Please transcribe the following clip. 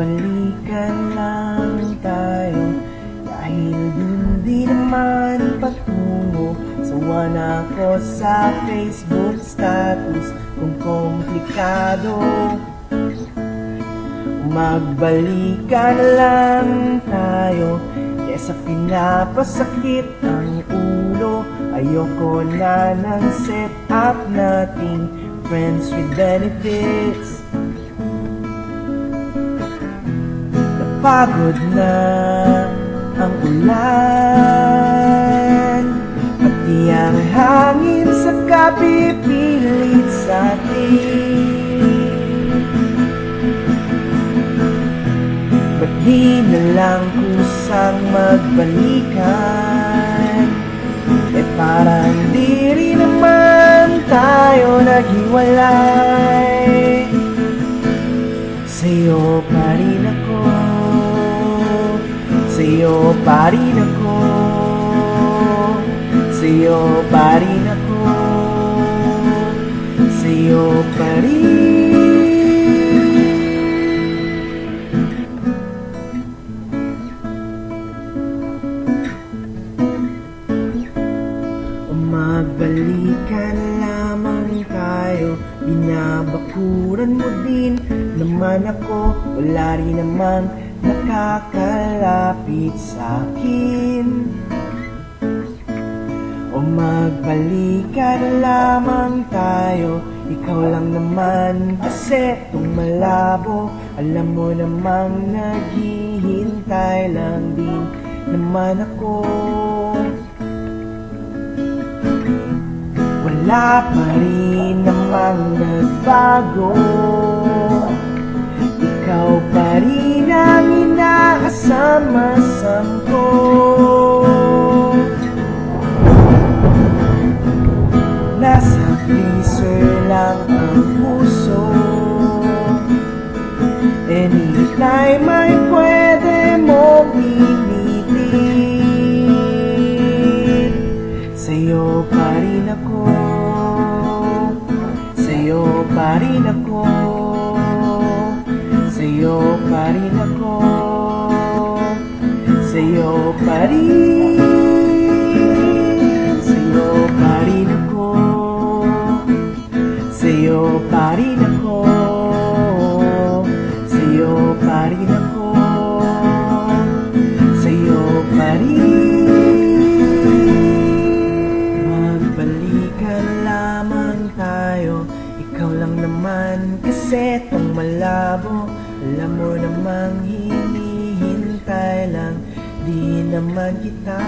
Balikan lang tayo Dahil hindi naman patungo Sawa na ako sa Facebook status. Kung komplikado Magbalikan lang tayo. Kesa pinapasakit ang ulo Ayoko na ng set up nating Friends with benefits. Napagod na ang ulan. Pati ang hangin sa kapipilit sa atin. Ba't di na lang kusang magbalikan? Eh parang di rin naman tayo naghiwalay. Sa'yo pa rin ako Sa'yo pa rin ako. Sa'yo pa rin ako. Sa'yo pa rin. Magbalikan lamang tayo. Binabakuran mo din naman ako. Wala rin namang nakakalapit sa akin. O magbalikan lamang tayo Ikaw lang naman kasi itong malabo. Alam mo namang naghihintay lang din naman ako. Wala pa rin namang nagbago ako. Sa'yo pa rin ako. Sa'yo pa rin. Sa'yo pa rin ako. Sa'yo pa rin ako. Sa'yo pa rin ako naman kasi itong malabo Alam mo namang hinihintay lang Di naman kita